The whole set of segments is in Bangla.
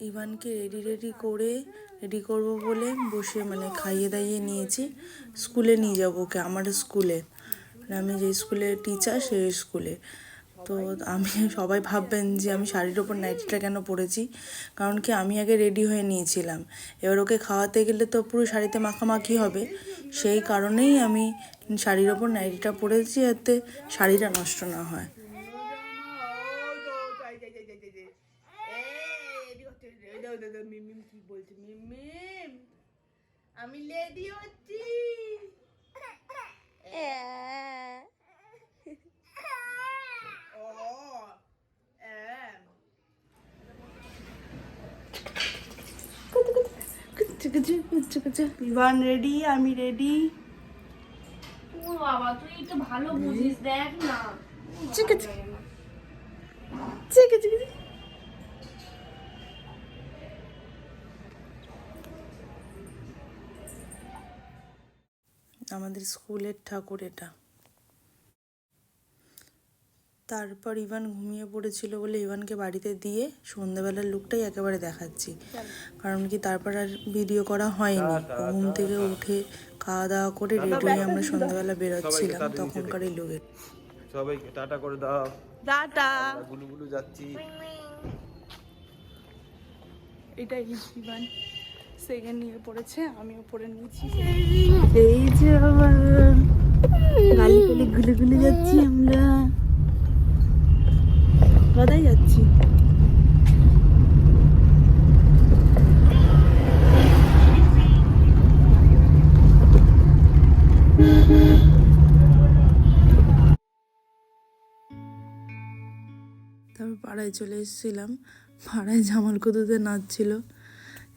ইভানকে রেডি রেডি করে রেডি করব বলে বসে মানে খাইয়ে দাইয়ে নিয়েছি। স্কুলে নিয়ে যাব ওকে, আমার স্কুলে। মানে আমি যে স্কুলে টিচার সেই স্কুলে। তো আমি সবাই ভাববেন যে আমি শাড়ির ওপর নাইটিটা কেন পরেছি? কারণ কি আমি আগে রেডি হয়ে নিয়েছিলাম। এবার ওকে খাওয়াতে গেলে তো পুরো শাড়িতে মাখামাখি হবে। সেই কারণেই আমি শাড়ির ওপর নাইটিটা পরেছি যাতে শাড়িটা নষ্ট না হয়। আমি লেডি হচ্ছি। ও ইভান রেডি আমি রেডি ও বাবা তুই একটু ভালো বুঝিস দেখ না। চিকে চিকে চিকে। আমাদের স্কুলের ঠাকুর এটা। তারপর ইভান ঘুমিয়ে পড়েছিল বলে ইভানকে বাড়িতে দিয়ে সন্ধ্যাবেলার লুকটাই একেবারে দেখাচ্ছি। কারণ কি তারপর আর ভিডিও করা হয়নি। ঘুম থেকে উঠে খাওয়া দাওয়া করে রেডি হয়ে আমরা সন্ধ্যাবেলা বেরোচ্ছিলাম। তখনকার এই লুকের সবাইকে টাটা করে দাও। টাটা। গুলু গুলু যাচ্ছি। এটা ইভান। সেকেন্ড নিয়ে পড়েছে আমিও পড়ে নিয়েছি এই যে আবার গালি গালি গুলি গুলি যাচ্ছি আমরা। কোথায় যাচ্ছি? তারপর পাড়ায় চলে এসেছিলাম। পাড়ায় জামাল কুদুতে নাচছিল।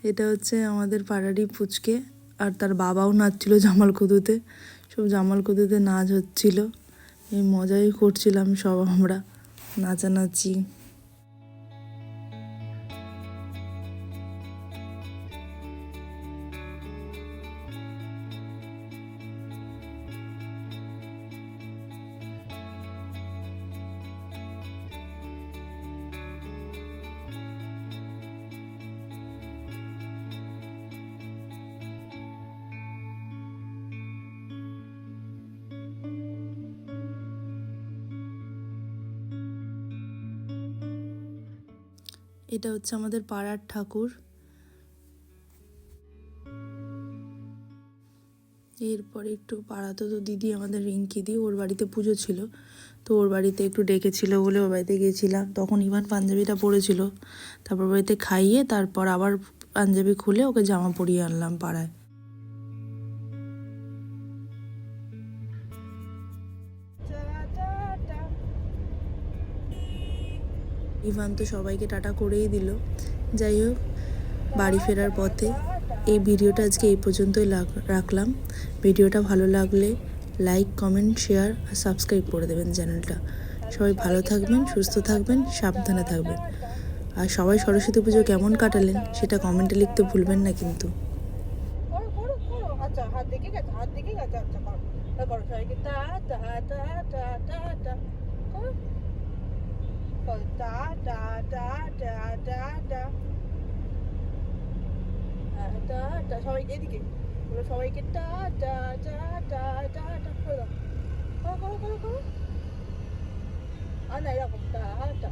এটা হচ্ছে আমাদের পাড়ারই পুচকে আর তার বাবাও নাচছিল জামাল কুদুতে সব জামাল কুদুতে নাচ হচ্ছিল। এই মজাই করছিলাম সব আমরা, নাচানাচি। এটা হচ্ছে আমাদের পাড়ার ঠাকুর। এরপরে একটু পাড়াতে তো দিদি আমাদের রিঙ্কি দি, ওর বাড়িতে পুজো ছিল। তো ওর বাড়িতে একটু ডেকেছিল বলে ওর বাড়িতে গিয়েছিলাম। তখন ইভান পাঞ্জাবিটা পরেছিল তারপর বাড়িতে খাইয়ে তারপর আবার পাঞ্জাবি খুলে ওকে জামা পরিয়ে আনলাম পাড়ায়। ইভান তো সবাইকে টাটা করেই দিল। যাই হোক, বাড়ি ফেরার পথে এই ভিডিওটা আজকে এই পর্যন্তই রাখলাম। ভিডিওটা ভালো লাগলে লাইক, কমেন্ট, শেয়ার আর সাবস্ক্রাইব করে দেবেন চ্যানেলটা। সবাই ভালো থাকবেন, সুস্থ থাকবেন, সাবধানে থাকবেন। আর সবাই সরস্বতী পুজো কেমন কাটালেন সেটা কমেন্টে লিখতে ভুলবেন না কিন্তু। আচ্ছা হাত দেখে da, da, da, টা টা হ্যাঁ, টা টা সবাইকে এদিকে। বলো সবাইকে টা টা টা টা ডা টা করে দাও। করো করো করো করো। আর না এরকম। টা টা